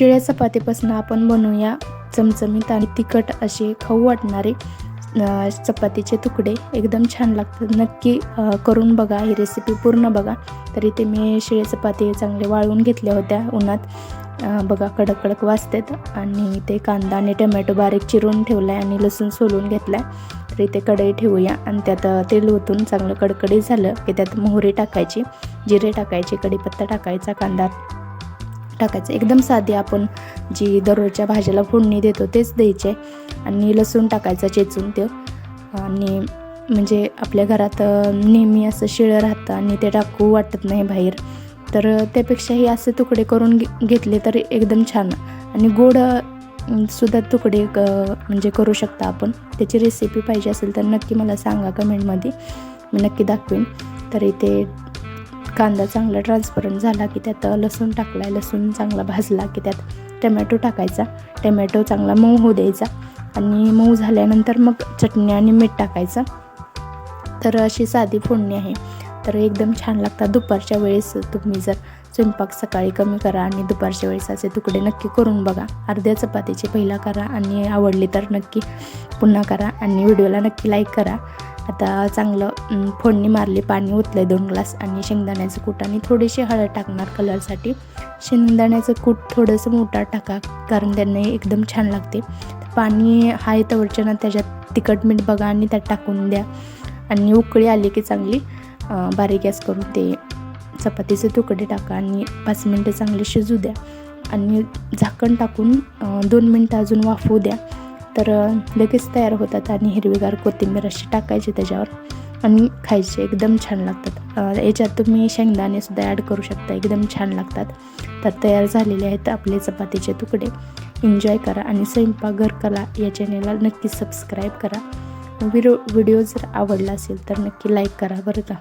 चिळ्या चपातीपासून आपण बनवूया चमचमीत आणि तिखट असे खाऊ वाटणारे चपातीचे तुकडे. एकदम छान लागतात. नक्की करून बघा. ही रेसिपी पूर्ण बघा. तर इथे मी शिळे चपाती चांगले वाळवून घेतल्या होत्या उन्हात. बघा कडक कडक वाजतात आणि इथे कांदा आणि टोमॅटो बारीक चिरून ठेवला आहे आणि लसूण सोलून घेतला आहे तर इथे कढई ठेवूया आणि त्यात तेल ओतून चांगलं कडकडीत झालं की त्यात मोहरी टाकायची जिरे टाकायचे कढीपत्ता टाकायचा कांदा टाकायचं. एकदम साधी आपण जी दररोजच्या भाज्याला फोडणी देतो तेच द्यायचे. आणि लसूण टाकायचं चेचून ते. आणि म्हणजे आपल्या घरात नेहमी असं शिळं राहतं आणि ते टाकू वाटत नाही बाहेर. तर त्यापेक्षाही असे तुकडे करून घे घेतले तर एकदम छान आणि गोड सुद्धा तुकडे क म्हणजे करू शकता आपण. त्याची रेसिपी पाहिजे असेल तर नक्की मला सांगा कमेंटमध्ये मी नक्की दाखवेन. तर इथे कांदा चांगला ट्रान्सपरंट झाला की त्यात लसूण टाकला लसूण चांगला भाजला की त्यात टमॅटो टाकायचा. टमॅटो चांगला मऊ होऊ द्यायचा आणि मऊ झाल्यानंतर मग चटणी आणि मीठ टाकायचं. तर अशी साधी फोडणी आहे. तर एकदम छान लागतात दुपारच्या वेळेस. तुम्ही जर स्वयंपाक सकाळी कमी करा आणि दुपारच्या वेळेस असे तुकडे नक्की करून बघा. अर्ध्या चपातीचे पहिला करा आणि आवडली तर नक्की पुन्हा करा आणि व्हिडिओला नक्की लाईक करा. आता चांगलं फोडणी मारली पाणी ओतलं दोन ग्लास आणि शेंगदाण्याचं कूट आणि थोडीशी हळद टाकणार कलरसाठी. शेंगदाण्याचं कूट थोडंसं मोठा टाका कारण त्यांना एकदम छान लागते. पाणी हाय तवरच्या ना त्याच्यात तिखट मीठ बघा आणि त्यात टाकून द्या. आणि उकळी आली की चांगली बारीक गॅस करून ते चपातीचे तुकडे टाका आणि पाच मिनटं चांगले शिजू द्या. आणि झाकण टाकून दोन मिनटं अजून वाफवू द्या. तर लगेच तयार होतात आणि हिरवीगार कोथिंबीर अशी टाकायची त्याच्यावर आणि खायचे. एकदम छान लागतात. याच्यात तुम्ही शेंगदाणेसुद्धा ॲड करू शकता. एकदम छान लागतात. तर तयार झालेले आहेत आपले चपातीचे तुकडे. एन्जॉय करा आणि स्वयंपाकघर कला या चॅनेलला नक्की सबस्क्राईब करा. व्हिडिओ व्हिडिओ जर आवडला असेल तर नक्की लाईक करा बरं का.